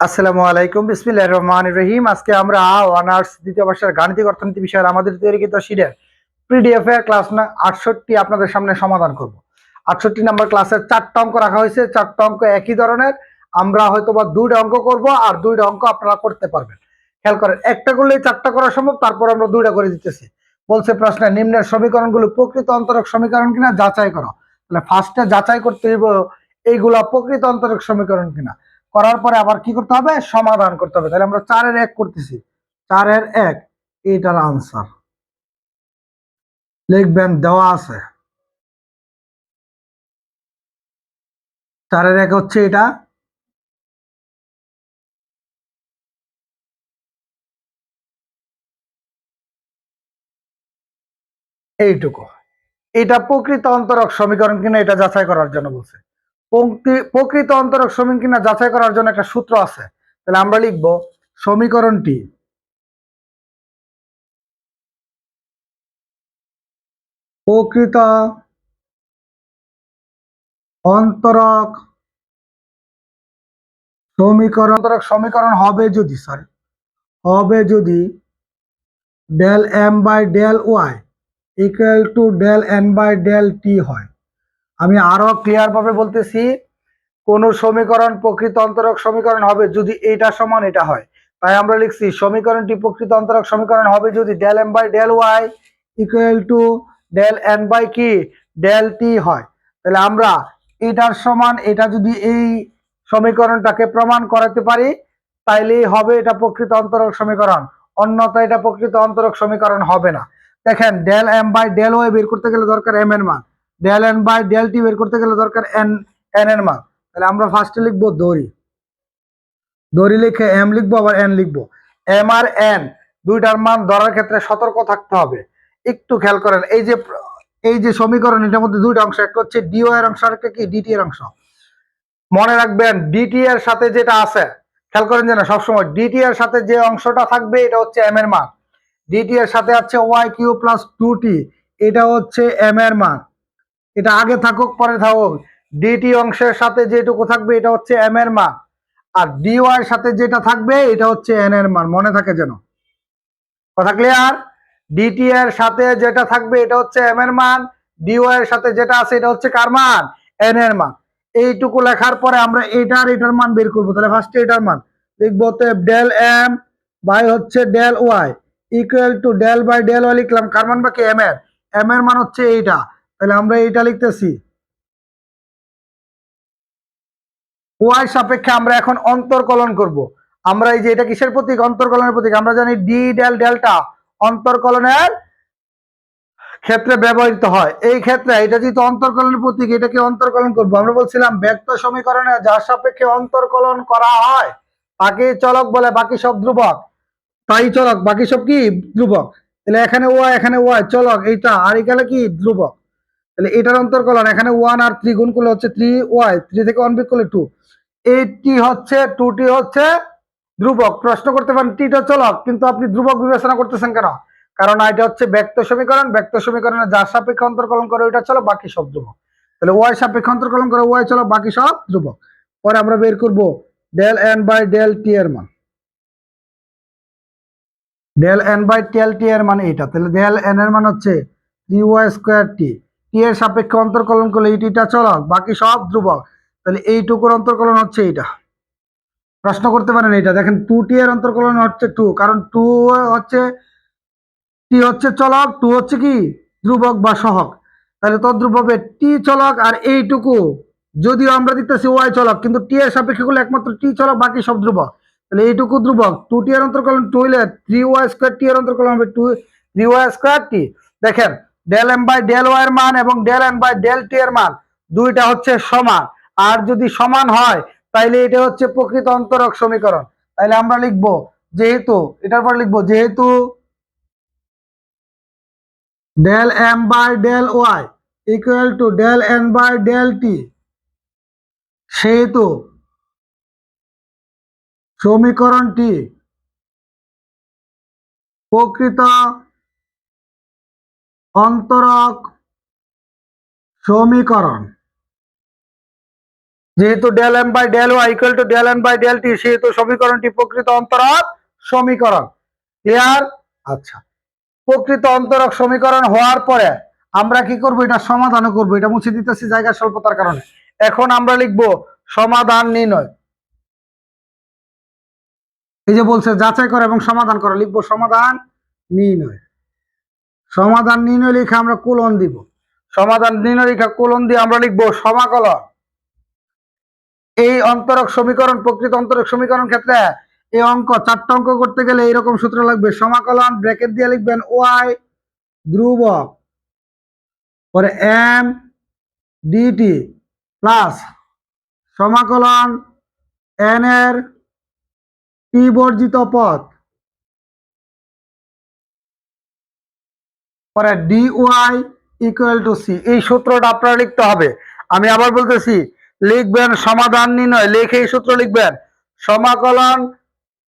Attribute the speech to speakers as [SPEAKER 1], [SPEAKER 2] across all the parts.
[SPEAKER 1] আসসালামু আলাইকুম। বিসমিল্লাহ রহমান রহিম। আজকে আমরা অনার্স দ্বিতীয় বর্ষের গাণিতিক অর্থনীতি বিষয়ের আমাদের তৈরিকৃত শিটের পিডিএফ এর ক্লাস আটষট্টি আপনাদের সামনে সমাধান করব। আটষট্টি নাম্বার ক্লাসের চারটা অঙ্ক রাখা হয়েছে। চারটা অঙ্ক একই ধরনের। আমরা হয়তো বা দুইটা অঙ্ক করব আর দুইটা অঙ্ক আপনারা করতে পারবেন। খেয়াল করেন, একটা করলেই চারটা করা সম্ভব, তারপর আমরা দুইটা করে দিতেছি। বলছে প্রশ্নে নিম্নের সমীকরণগুলো প্রকৃত অন্তরক সমীকরণ কিনা? যাচাই করো। তাহলে ফার্স্টে যাচাই করতে হইব, এইগুলা প্রকৃত অন্তরক সমীকরণ কিনা? করার পরে আবার কি করতে হবে? সমাধান করতে হবে। তাহলে আমরা চারের এক করতেছি। চারের এক, এইটার আনসার লিখবেন, দেওয়া আছে। চারের এক হচ্ছে এটা এইটুকু। এটা প্রকৃত অন্তরক সমীকরণ কিনা, এটা যাচাই করার জন্য বলছে। প্রকৃত অন্তরক সমীকরণ কিনা যাচাই করার জন্য একটা সূত্র আছে। তাহলে আমরা লিখব সমীকরণটি। প্রকৃত অন্তরক সমীকরণ অন্তরক সমীকরণ হবে যদি সরি হবে যদি del M by del Y equal to del N by del T হয়। আমি আরও ক্লিয়ার ভাবে বলতেছি, কোন সমীকরণ প্রকৃত অন্তরক সমীকরণ হবে যদি এটা সমান এটা হয়। তাই আমরা লিখছি, সমীকরণটি প্রকৃত অন্তরক সমীকরণ হবে যদি del M by del Y equal to del N by কি? ডেল টি হয়। তাহলে আমরা এটার সমান, এটা যদি এই সমীকরণটাকে প্রমাণ করাতে পারি, তাইলেই হবে এটা প্রকৃত অন্তরক সমীকরণ। অন্যথা এটা প্রকৃত অন্তরক সমীকরণ হবে না। দেখেন del M by del Y বের করতে গেলে দরকার এম এর মান। Del N by del T বের করতে গেলে দরকার এন এন এর মান। তাহলে আমরা ফার্স্টে লিখব দড়ি। দড়ি লিখে এম লিখব, আবার এন লিখব। এম আর এন দুইটার মান ধরার ক্ষেত্রে সতর্ক থাকতে হবে। একটু খেয়াল করেন, এই যে এই যে সমীকরণ, এটার মধ্যে দুইটা অংশ একটা হচ্ছে ডিও এর অংশ, আর কি ডিটি এর অংশ। মনে রাখবেন ডিটি এর সাথে যেটা আছে, খেয়াল করেন যে না সবসময় ডিটি এর সাথে যে অংশটা থাকবে, এটা হচ্ছে এম এর মান। ডিটি এর সাথে আছে Y Q plus two T এটা হচ্ছে এম এর মান। এটা আগে থাকুক, পরে থাকুক। ডিটি অংশের সাথে যেটুকু থাকবে, এটা হচ্ছে এম এর মান। আর ডিওয়াই এর সাথে যেটা থাকবে, এটা হচ্ছে এন এর মান। মনে থাকে যেন। কথা ক্লিয়ার ডিটি এর সাথে যেটা থাকবে, এটা হচ্ছে এম এর মান। ডিওয়াই এর সাথে যেটা আছে, এটা হচ্ছে কার মান? এন এর মান। এইটুকু লেখার পরে আমরা এটার এটার মান বের করব। তাহলে ফার্স্টে এটার মান। লিখব তো ডেল এম বাই হচ্ছে del Y equal to del by del Y লিখলাম। কার মান বাকি? এম এর। এম এর মান হচ্ছে এইটা। তাহলে আমরা এইটা লিখতেছি। ওয়াই সাপেক্ষে আমরা এখন অন্তর্কলন করব। আমরা এই যে এটা কিসের প্রতীক? অন্তর্কলনের প্রতীক। আমরা জানি ডি ডেল ডেল্টা অন্তর্কলনের ক্ষেত্রে ব্যবহৃত হয়। এই ক্ষেত্রে এটা যেহেতু অন্তর্কলনের প্রতীক, এটাকে অন্তর্কলন করব। আমরা বলছিলাম ব্যক্ত সমীকরণে যার সাপেক্ষে অন্তর্কলন করা হয়, তাকে চলক বলে, বাকি সব ধ্রুবক। তাই চলক, বাকি সব কি? ধ্রুবক। তাহলে এখানে ওয়াই এখানে ওয়াই চলক, এইটা। আর এখানে কি? ধ্রুবক। তাহলে এটার অন্তর্কলন এখানে ওয়ান আর থ্রি গুণ করলে হচ্ছে থ্রি ওয়াই থ্রি থেকে ওয়ান বিক করলে টু এইটটি হচ্ছে টু টি হচ্ছে ধ্রুবক। প্রশ্ন করতে পারেন টিটা চলক, কিন্তু আপনি ধ্রুবক বিবেচনা করতেছেন কেন? কারণ এটা হচ্ছে ব্যক্ত সমীকরণ, ব্যক্ত সমীকরণে যার সাপেক্ষে অন্তর্কলন করে ওইটা চলো বাকি সব ধ্রুবক। তাহলে ওয়াই সাপেক্ষে অন্তর্কলন করে ওয়াই চলো বাকি সব ধ্রুবক। পরে আমরা বের করব del N by del T এর মান। Del N by del T এর মান এইটা তাহলে ডেল এন এর মান হচ্ছে three Y square T T এর সাপেক্ষে অন্তর্কলন করলে এই টিটা চলক বাকি সব ধ্রুবক। তাহলে এইটুকুর অন্তর্কলন হচ্ছে এইটা। প্রশ্ন করতে পারেন এইটা। দেখেন টু টি এর অন্তর্কলন হচ্ছে টু কারণ টু হচ্ছে টি হচ্ছে চলক টু হচ্ছে কি? ধ্রুবক বা সহক। তাহলে তদ্রুপ হবে টি চলক আর এইটুকু, যদিও আমরা দিতেছি ওয়াই চলক, কিন্তু টি এর সাপেক্ষে করলে একমাত্র টি চলক, বাকি সব ধ্রুবক। তাহলে এইটুকু ধ্রুবক টু টি এর অন্তর্কলন টু হইলে থ্রি ওয়াই স্কোয়ার টি এর অন্তর্কলন হবে two three Y square T দেখেন del M by del Y এর মান এবং del N by del T এর মান দুইটা হচ্ছে সমান। আর যদি সমান হয়, তাইলে এটা হচ্ছে প্রকৃত অন্তরক সমীকরণ। তাইলে আমরা লিখব যেহেতু, এটার পর লিখব যেহেতু del M by del Y equal to del N by del T সেহেতু সমীকরণটি প্রকৃত অন্তরক সমীকরণ। যেহেতু del M by del Y equal to del N by del T সেহেতু সমীকরণটি প্রকৃত অন্তরক সমীকরণ। ক্লিয়ার আচ্ছা। প্রকৃত অন্তরক সমীকরণ হওয়ার পরে আমরা কি করব? এটা সমাধানও করব। এটা মুছে দিতেছি জায়গা স্বল্পতার কারণে। এখন আমরা লিখব সমাধান নির্ণয়। এই যে বলছে, যাচাই করে এবং সমাধান করো। লিখব সমাধান নির্ণয়। সমাধান নির্ণয় লিখে আমরা কোলন দিব। সমাধান নির্ণয় লিখে কোলন দিয়ে আমরা লিখব সমাকলন। এই অন্তরক সমীকরণ, প্রকৃত অন্তরক সমীকরণ ক্ষেত্রে এই অঙ্ক, চারটা অঙ্ক করতে গেলে এইরকম সূত্র লাগবে। সমাকলন ব্র্যাকেট দিয়ে লিখবেন ওয়াই ধ্রুবক পরে এম ডিটি প্লাস সমাকলন এন এর টি বর্জিত পথ। পরে D Y equal to C এই সূত্রটা আপনারা লিখতে হবে। আমি আবার বলতেছি, লিখবেন সমাধান নির্ণয়। লিখে এই সূত্র লিখবেন। সমাকলন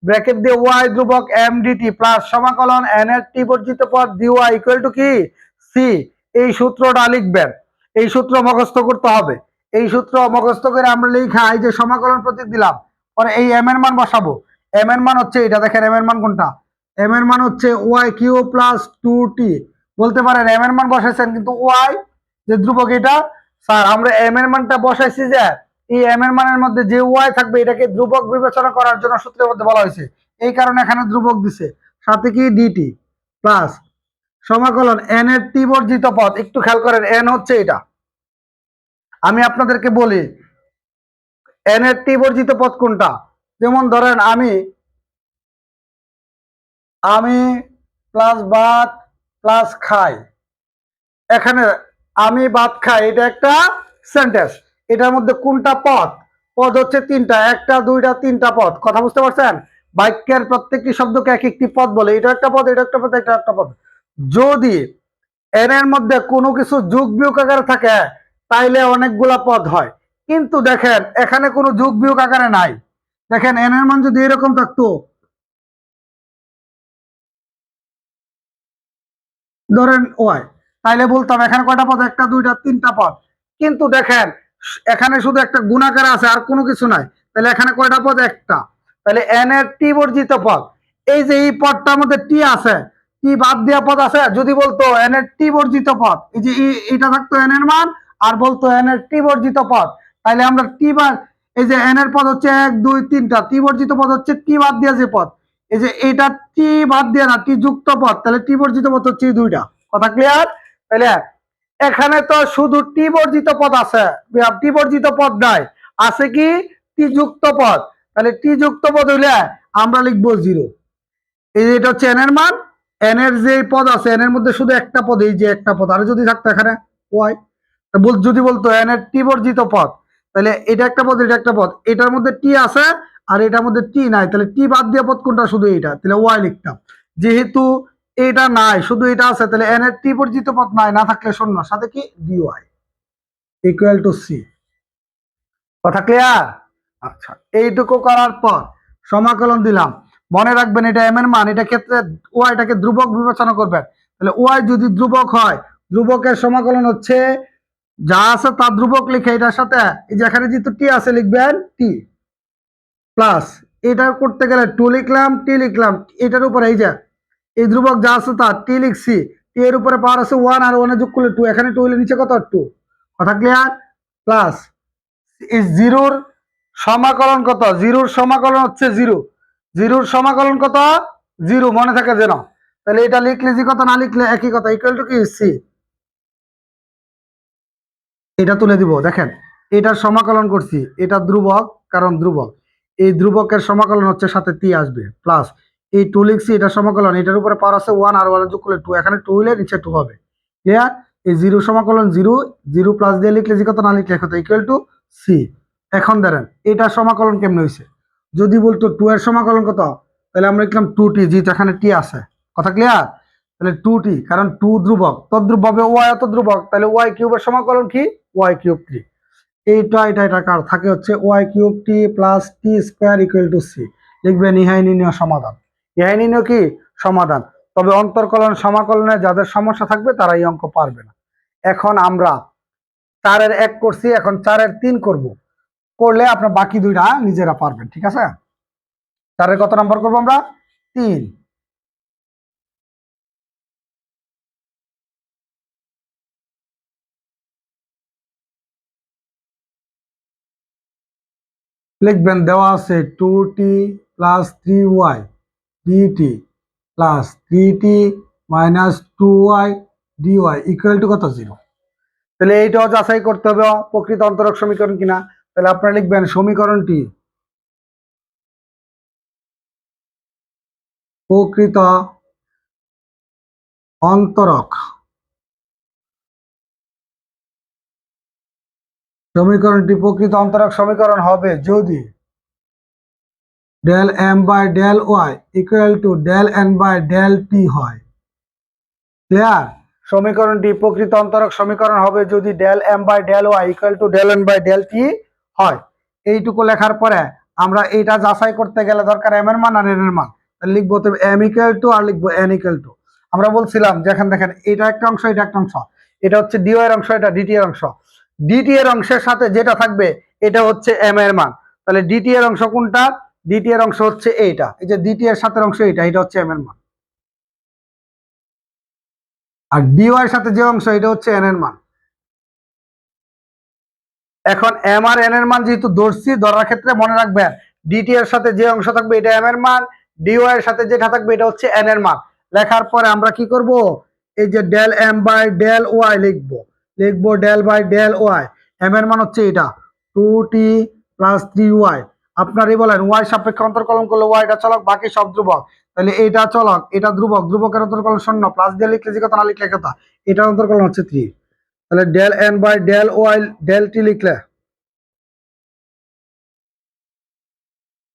[SPEAKER 1] ব্র্যাকেট দিয়ে ওয়াই ধ্রুবক এম ডিটি প্লাস সমাকলন এন এর টি বর্জিত পদ ডি ওয়াই ইকুয়াল টু কি? সি এই সূত্রটা লিখবেন। এই সূত্র মুখস্থ করতে হবে। এই সূত্র মুখস্থ করে আমরা লিখা এই যে সমাকলন প্রতীক দিলাম, পরে এই এম এর মান বসাবো। এম এর মান হচ্ছে এটা দেখেন এম এর মান কোনটা? এম এর মান হচ্ছে Y Q plus two T বলতে পারেন এম এর মান বসাইছেন, কিন্তু ওয়াই যে ধ্রুবক এটা, স্যার, আমরা এম এর মানটা বসাইছি যে, এই এম এর মানের মধ্যে যে ওয়াই থাকবে, এটাকে ধ্রুবক বিবেচনা করার জন্য সূত্রের মধ্যে বলা হয়েছে। এই কারণে এখানে ধ্রুবক দিছে। সাথে কি ডিটি প্লাস সমাকলন এন এর টি বর্জিত পদ একটু খেয়াল করেন এন হচ্ছে এটা। আমি আপনাদেরকে বলি এন এর টি বর্জিত পদ কোনটা? যেমন ধরেন আমি আমি প্লাস ভাত প্লাস খাই। এখানে আমি ভাত খাই, এটা একটা সেন্টেন্স এটার মধ্যে কোনটা পদ? পদ হচ্ছে তিনটা, একটা, দুইটা, তিনটা পদ। কথা বুঝতে পারছেন? বাক্যের প্রত্যেকটি শব্দকে এক একটি পদ বলে। এটা একটা পদ, এটা একটা পদ, এটা একটা পদ। যদি এন এর মধ্যে কোনো কিছু যোগ বিয়োগ আকারে থাকে, তাইলে অনেকগুলা পদ হয়। কিন্তু দেখেন, এখানে কোনো যোগ বিয়োগ আকারে নাই। দেখেন এন এর মান যদি এরকম থাকতো ধরেন ওয়াই, তাইলে বলতাম এখানে কয়টা পদ? একটা, দুইটা, তিনটা পদ। কিন্তু দেখেন, এখানে শুধু একটা গুণাকার আছে, আর কোনো কিছু নাই। তাহলে এখানে কয়টা পদ? একটা। তাহলে এন এর টি বর্জিত পদ। এই যে এই পদটার মধ্যে টি আছে টি বাদ দেওয়া পদ আছে। যদি বলতো এন এর টি বর্জিত পদ, এই যে এটা থাকতো এন এর মান, আর বলতো এন এর টি বর্জিত পদ। তাহলে আমরা টি বাদ এই যে এন এর পদ হচ্ছে এক, দুই, তিনটা টি বর্জিত পদ হচ্ছে টি বাদ দেওয়া যে পদ। এই যে এটা টি বাদ দিয়ে না টি যুক্ত পদ, তাহলে টি বর্জিত পদ হচ্ছে দুইটা। কথা ক্লিয়ার তাহলে এখানে তো শুধু টি বর্জিত পদ আছে। টি বর্জিত পদ নাই। আছে কি? টি যুক্ত পদ। তাহলে টি যুক্ত পদ হইলে আমরা লিখব জিরো। এই যে এটা হচ্ছে এন এর মান। এন এর যে পদ আছে এন এর মধ্যে শুধু একটা পদ, এই যে একটা পদ। আর যদি থাকতো এখানে ওয়াই যদি বলতো এন এর টি বর্জিত পদ, তাহলে এটা একটা পদ, এটা একটা পদ। এটার মধ্যে টি আছে আর এটার মধ্যে টি নাই, তাহলে টি বাদ দিয়ে পদ কোনটা? শুধু এইটা। তাহলে ওয়াই লিখতাম। যেহেতু এটা নাই, শুধু এটা আছে, তাহলে এন এর টি বর্জিত পদ নাই, না থাকলে শূন্য। সাথে কি? ডিওয়াই ইকুয়াল টু সি কথা ক্লিয়ার আচ্ছা এইটুকু করার পর সমাকলন দিলাম। মনে রাখবেন এটা এম এর মান, এটা ক্ষেত্রে ওয়াইটাকে ধ্রুবক বিবেচনা করবেন। তাহলে ওয়াই যদি ধ্রুবক হয়, ধ্রুবকের সমাকলন হচ্ছে, যা আছে তা ধ্রুবক লিখে এটার সাথে, এই যে যেহেতু টি আছে, লিখবেন টি প্লাস এটা করতে গেলে টু লিখলাম, টি লিখলাম, এটার উপরে এই যে, এই ধ্রুবক যা আছে তা টি লিখছি, টি এর উপরে পাওয়ার আছে ওয়ান আর ওয়ানে যোগ করলে টু এখানে টু হলে নিচে কত টু কথা ক্লিয়ার প্লাস এই জিরোর সমাকলন কত? জিরোর সমাকলন হচ্ছে জিরো। জিরোর সমাকলন কত? জিরো, মনে থাকে যেন। তাহলে এটা লিখলে যে কথা না লিখলে একই কথা ইকুয়াল টু কি? সি এটা তুলে দিব, দেখেন, এটার সমাকলন করছি, এটা ধ্রুবক, কারণ ধ্রুবক। এই ধ্রুবকের সমাকলন হচ্ছে সাথে টি আসবে প্লাস এই টু লিখছি, এটার সমাকলন, এটার উপরে পাওয়ার আছে ওয়ান আর ওয়ান যোগ করলে টু এখানে টু হইলে নিচে টু হবে। ক্লিয়ার এই জিরো সমাকলন জিরো জিরো প্লাস দিয়ে লিখলে যে কথা না লিখলে কত ইকুয়াল টু সি এখন ধরেন, এটা সমাকলন কেমনে হয়েছে যদি বলতো টু এর সমাকলন কত, তাহলে আমরা লিখলাম টু টি যেহেতু এখানে টি আছে। কথা ক্লিয়ার তাহলে টু টি কারণ টু ধ্রুবক তদ্রুপ ভাবে ওয়াই অত ধ্রুবক তাহলে ওয়াই কিউবের সমাকলন কি? ওয়াই কিউব টি এইটা, এটা এটা কার? থাকে হচ্ছে Y cube T plus T square equal to C লিখবেন ইহাই নির্ণয় সমাধান। ইহাই নির্ণয় কি? সমাধান। তবে অন্তর্কলন সমাকলনে যাদের সমস্যা থাকবে তারা এই অঙ্ক পারবে না। এখন আমরা চারের এক করছি, এখন চারের তিন করব। করলে আপনার বাকি দুইটা নিজেরা পারবেন, ঠিক আছে? তারের কত নাম্বার করব আমরা? তিন। লিখবেন দেওয়া আছে two T plus three Y DT plus three T minus two Y DY equal to কত জিরো তাহলে এইটাও যাচাই করতে হবে, প্রকৃত অন্তরক সমীকরণ কিনা? তাহলে আপনারা লিখবেন সমীকরণটি প্রকৃত অন্তরক। সমীকরণটি প্রকৃত অন্তরক সমীকরণ হবে যদি del M by del Y equal to del N by del T হয়। ক্লিয়ার সমীকরণটি প্রকৃত অন্তরক সমীকরণ হবে যদি del M by del Y equal to del N by del T হয়। এইটুকু লেখার পরে আমরা এইটা যাচাই করতে গেলে দরকার এম এর মান আর এন এর মান। লিখব তবে এম ইকুয়াল টু আর লিখব এন ইকুয়াল টু আমরা বলছিলাম যেখানে দেখেন, এটা একটা অংশ, এটা একটা অংশ। এটা হচ্ছে ডিও এর অংশ, এটা ডিটি এর অংশ। ডিটি এর অংশের সাথে যেটা থাকবে, এটা হচ্ছে এম এর মান। তাহলে ডিটি এর অংশ কোনটা? ডিটি এর অংশ হচ্ছে এইটা। এই যে ডিটি এর সাথে অংশ এইটা, এটা হচ্ছে এম এর মান। আর ডিওয়াই এর সাথে যে অংশ, এটা হচ্ছে এন এর মান। এখন এম আর এন এর মান যেহেতু ধরছি, ধরার ক্ষেত্রে মনে রাখবেন ডিটি এর সাথে যে অংশ থাকবে, এটা এম এর মান ডিওয়াই এর সাথে যেটা থাকবে, এটা হচ্ছে এন এর মান। লেখার পরে আমরা কি করব? এই যে del M by del Y লিখব। লিখব del by del Y M এর মান হচ্ছে এটা two T plus three Y আপনারই বলেন ওয়াই সাপেক্ষে অন্তর্কলন করলে ওয়াইটা চলক, বাকি সব ধ্রুবক। তাহলে এটা চলক, এটা ধ্রুবক, ধ্রুবকের অন্তর্কলন শূন্য প্লাস দিয়ে লিখলে যে কথা না লিখলে কথা, এটার অন্তর্কলন হচ্ছে থ্রি তাহলে del N by del Y del T লিখলে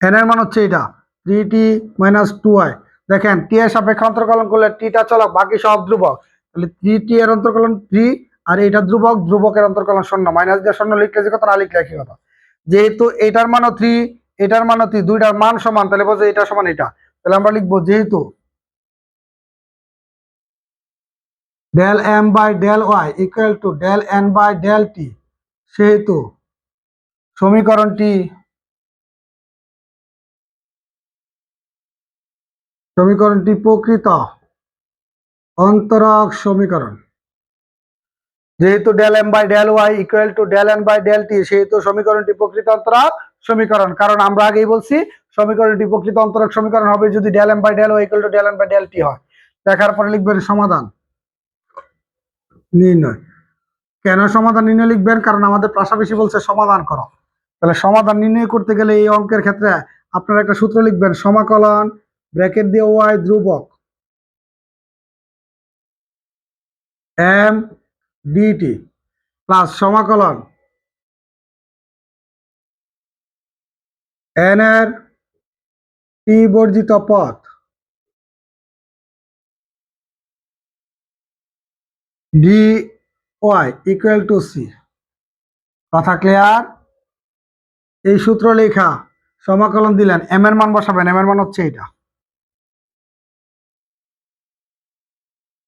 [SPEAKER 1] এন এর মান হচ্ছে এটা three T minus two Y দেখেন টি এর সাপেক্ষে অন্তর্কলন করলে টিটা চলক, বাকি সব ধ্রুবক। তাহলে থ্রি টি এর অন্তর্কলন থ্রি আর এটা ধ্রুবক, ধ্রুবকের অন্তর্কলন শূন্য। মাইনাস দিয়ে শূন্য লিখলে যে কথা, না লিখলে একই কথা। যেহেতু এটার মানও থ্রি এটার মানও থ্রি দুইটার মান সমান, তাহলে বলছে এটা সমান এটা। তাহলে আমরা লিখব যেহেতু del M by del Y equal to del N by del T সেহেতু সমীকরণটি সমীকরণটি প্রকৃত অন্তরক সমীকরণ। যেহেতু del M by del Y equal to del N by del T সেহেতু সমীকরণটি প্রকৃত অন্তরক সমীকরণ। কারণ আমরা আগেই বলছি, সমীকরণটি প্রকৃত অন্তরক সমীকরণ হবে যদি del M by del Y equal to del N by del T হয়। দেখার পরে লিখবেন সমাধান। নির্ণয়। কেন সমাধান নির্ণয় লিখবেন? কারণ আমাদের পাশাপাশি বলছে সমাধান করো। তাহলে সমাধান নির্ণয় করতে গেলে এই অঙ্কের ক্ষেত্রে আপনারা একটা সূত্র লিখবেন, সমাকলন ব্র্যাকেট দিয়ে ওয়াই ধ্রুবক এম ডিটি প্লাস সমাকলন এন এর টি বর্জিত পথ D Y equal to C কথা ক্লিয়ার এই সূত্র লেখা সমাকলন দিলেন এম এর মান বসাবেন এম এর মান হচ্ছে এটা।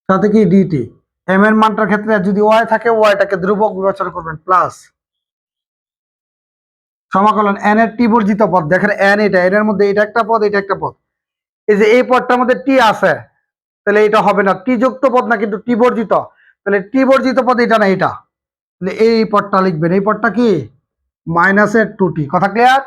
[SPEAKER 1] সাথে কি ডিটি এম এর মানটার ক্ষেত্রে যদি ওয়াই থাকে ওয়াইটাকে ধ্রুবক বিবেচনা করবেন প্লাস সমাকলন এন এর টি বর্জিত পদ। দেখেন এন এটা এর মধ্যে এটা একটা পদ, এটা একটা পদ। এই যে এই পদটার মধ্যে টি আছে, তাহলে এটা হবে না। টি যুক্ত পদ না, কিন্তু টি বর্জিত তাহলে টি বর্জিত পদ এটা না, এটা। তাহলে এই পদটা লিখবেন। এই পদটা কি? মাইনাসের টু টি কথা ক্লিয়ার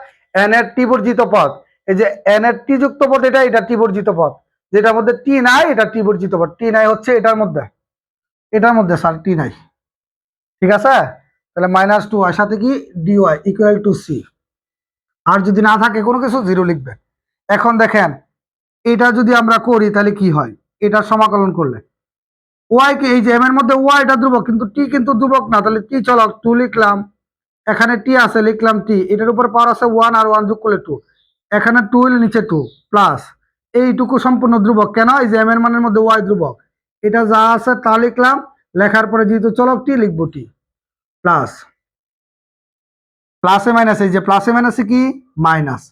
[SPEAKER 1] এন এর টি বর্জিত পদ। এই যে এন এর টি যুক্ত পদ এটা এটা টি বর্জিত পদ। যেটার মধ্যে টি নাই, এটা টি বর্জিত পদ। টি নাই হচ্ছে এটার মধ্যে। এটার মধ্যে স্যার টি নাই। ঠিক আছে? তাহলে মাইনাস টু ওয়াই সাথে কি? D Y equal to C আর যদি না থাকে, কোনো কিছু জিরো লিখবেন এখন দেখেন, এটা যদি আমরা করি, তাহলে কি হয়? এটা সমাকলন করলে। ওয়াই কে, এই যে এম এর মধ্যে ওয়াইটা ধ্রুবক, কিন্তু টি কিন্তু ধ্রুবক না, তাহলে টি চলো টু লিখলাম। এখানে টি আছে, লিখলাম টি এটার উপর পাওয়ার আছে ওয়ান আর ওয়ান যোগ করলে টু এখানে টু নিচে টু প্লাস এইটুকু সম্পূর্ণ ধ্রুবক। কেন? এই যে এম এর মানের মধ্যে ওয়াই ধ্রুবক। এটা যা আছে তা লিখলাম। লেখার পরে যেহেতু চলক টি, লিখব টি। প্লাস। প্লাসে মাইনাসে যে প্লাসে মাইনাসে কি? মাইনাস।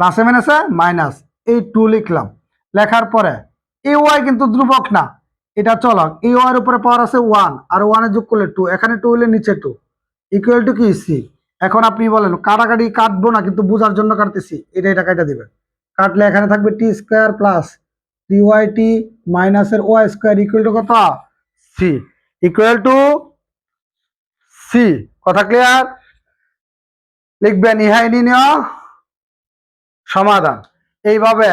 [SPEAKER 1] প্লাসে মাইনাসে মাইনাস। এই টু লিখলাম। লেখার পরে এই ওয়াই কিন্তু ধ্রুবক না। এটা চলক। এই ওয়ার উপরে পাওয়ার আছে ওয়ান আর ওয়ানে যোগ করলে টু এখানে টু হলে নিচে টু ইকুয়াল টু কি? সি এখন আপনি বলেন, কাটাকাটি কাটবো না, কিন্তু বোঝার জন্য কাটতেছি। এটা এটা কাটা দিবেন। কাটলে এখানে থাকবে T square plus three Y মাইনাসের ওয়াই স্কোয়ার ইকুয়াল টু কত? সি ইকুয়াল টু সি কথা ক্লিয়ার লিখবেন, ইহাই নির্ণয় সমাধান। এইভাবে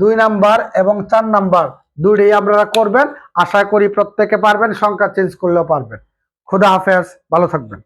[SPEAKER 1] দুই নাম্বার এবং চার নাম্বার দুইটাই আপনারা করবেন। আশা করি প্রত্যেকে পারবেন, সংখ্যা চেঞ্জ করলেও পারবেন। খুদা হাফেজ, ভালো থাকবেন।